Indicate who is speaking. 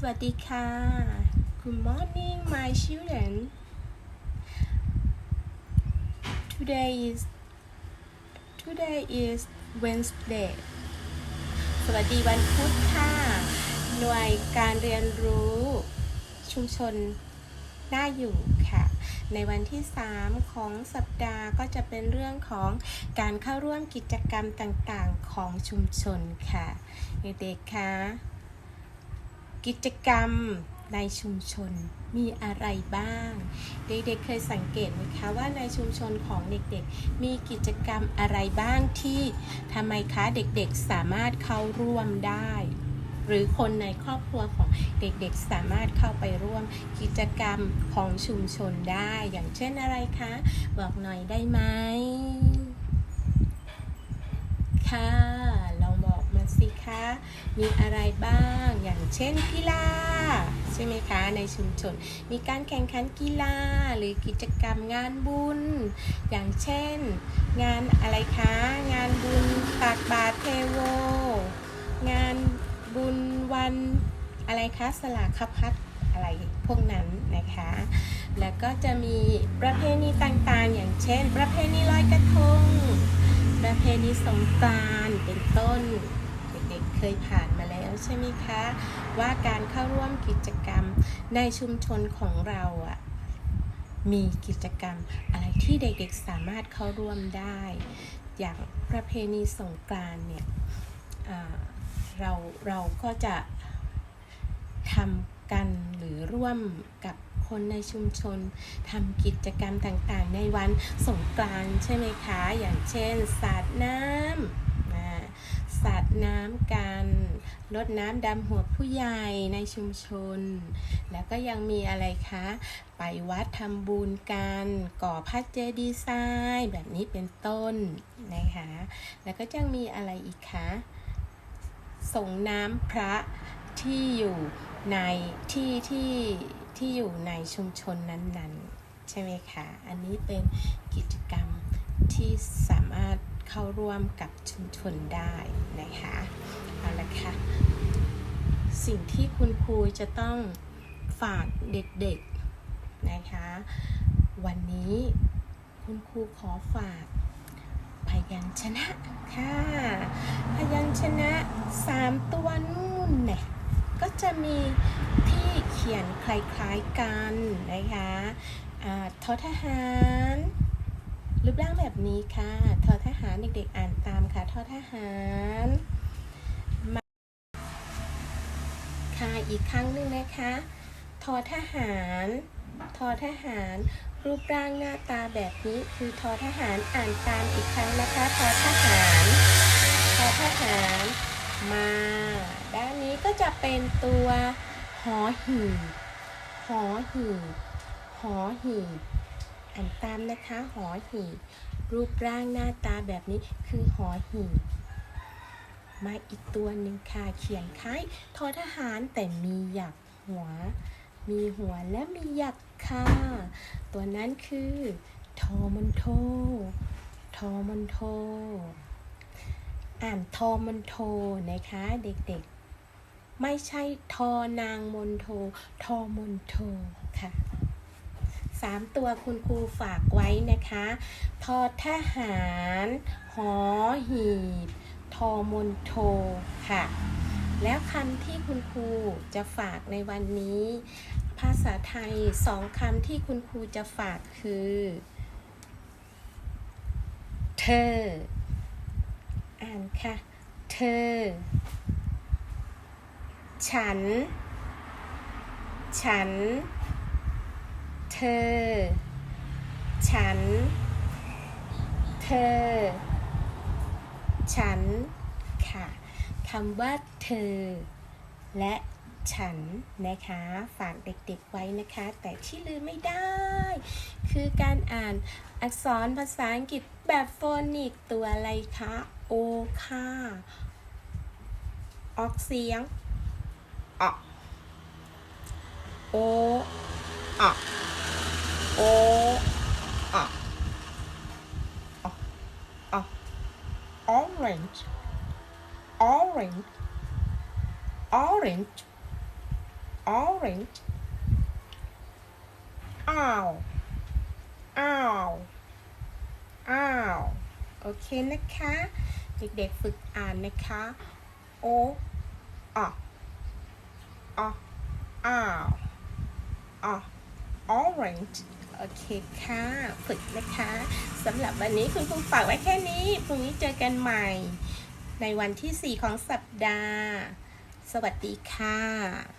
Speaker 1: สวัสดีค่ะ Good morning my children Today is Today is Wednesday สวัสดีวันพุธค่ะ หน่วยการเรียนรู้ชุมชนน่าอยู่ค่ะ ในวันที่ 3 ของสัปดาห์ก็จะเป็นเรื่องของการเข้าร่วมกิจกรรมต่างๆของชุมชนค่ะ เด็กๆคะ กิจกรรมในชุมชนมีอะไรบ้าง เด็กๆเคยสังเกตไหมคะว่าในชุมชนของเด็กๆ มีกิจกรรมอะไรบ้างที่ทำไมคะเด็กๆสามารถเข้าร่วมได้ หรือคนในครอบครัวของเด็กๆสามารถเข้าไปร่วมกิจกรรมของชุมชนได้ อย่างเช่นอะไรคะ บอกหน่อยได้ไหมค่ะลองบอกมา สิคะ มีอะไรบ้างอย่างเช่นกีฬาใช่ไหมคะในชุมชน มีการแข่งขันกีฬาหรือกิจกรรมงานบุญ อย่างเช่น งานอะไรคะ งานบุญตักบาตรเทโว งานบุญวันอะไรคะสลากคพัดอะไรพวกนั้นนะคะ แล้วก็จะมีประเพณีต่างๆ อย่างเช่น ประเพณีลอยกระทง ประเพณีสงกรานต์เป็นต้น เคยผ่านมาแล้วใช่ไหมคะ ว่าการเข้าร่วมกิจกรรมในชุมชนของเราอะมีกิจกรรมอะไรที่เด็กๆสามารถเข้าร่วมได้ อย่างประเพณีสงกรานเนี่ยเราเราก็จะทำกันหรือร่วมกับคนในชุมชนทำกิจกรรมต่างๆ ในวันสงกรานใช่ไหมคะ อย่างเช่นสาดน้ำ สาดน้ำกันลดน้ำดำหัวผู้ใหญ่ในชุมชน แล้วก็ยังมีอะไรคะ ไปวัดทำบุญกัน ก่อพระเจดีย์ทรายแบบนี้เป็นต้นนะคะ แล้วก็ยังมีอะไรอีกคะส่งน้ำพระที่อยู่ในที่ที่ที่อยู่ในชุมชนนั้นๆ ใช่ไหมคะ อันนี้เป็นกิจกรรมที่สามารถ เข้าร่วมกับชุมชนได้นะคะเอาละค่ะสิ่งที่คุณครูจะต้องฝากเด็กๆนะคะ วันนี้คุณครูขอฝาก พยัญชนะค่ะพยัญชนะสามตัวนู่นเนี่ยก็จะมีที่เขียนคล้ายๆกันนะคะทอทหาร รูปร่างแบบนี้ค่ะ ทอทหารเด็กๆอ่านตามค่ะ ทอทหารมาค่ะ อีกครั้งหนึ่งนะคะ ทอทหาร ทอทหาร รูปร่างหน้าตาแบบนี้คือทอทหารอ่านตามอีกครั้งนะคะ ทอทหาร ทอทหาร มา ด้านนี้ก็จะเป็นตัวหอหีบหอหีบหอหีบ อ่านตามนะคะหอหีบรูปร่างหน้าตาแบบนี้คือหอหีบมาอีกตัวหนึ่งค่ะ เขียนคล้ายทอทหารแต่มีหยักหัว มีหัวและมีหยักค่ะ ตัวนั้นคือทอมันโททอมันโท อ่านทอมันโทนะคะเด็กๆ ไม่ใช่ทอนางมนโท ทอมนโทค่ะ สามตัวคุณครูฝากไว้นะคะทอทหาร หอหีบ ทอมนโทค่ะ แล้วคำที่คุณครูจะฝากในวันนี้ ภาษาไทยสองคำที่คุณครูจะฝากคือ เธอ อ่านค่ะ เธอ ฉัน ฉัน เธอ ฉัน เธอ ฉัน ค่ะคำว่าเธอ และฉันนะคะ ฝากเด็กๆไว้นะคะ แต่ที่ลืมไม่ได้ คือการอ่านอักษรภาษาอังกฤษแบบโฟนิกตัวอะไรคะ โอค่ะออกเสียงออกโอออก โอ้อะอะอะ orange orange orange orange อ้าว อ้าว อ้าว โอเคนะคะ เด็กๆฝึกอ่านนะคะ โออะอะอ้าวอะ orange โอเคค่ะ ฝึกนะคะสำหรับวันนี้คุณครูฝากไว้แค่นี้ พรุ่งนี้เจอกันใหม่ ในวันที่ 4 ของสัปดาห์ สวัสดีค่ะ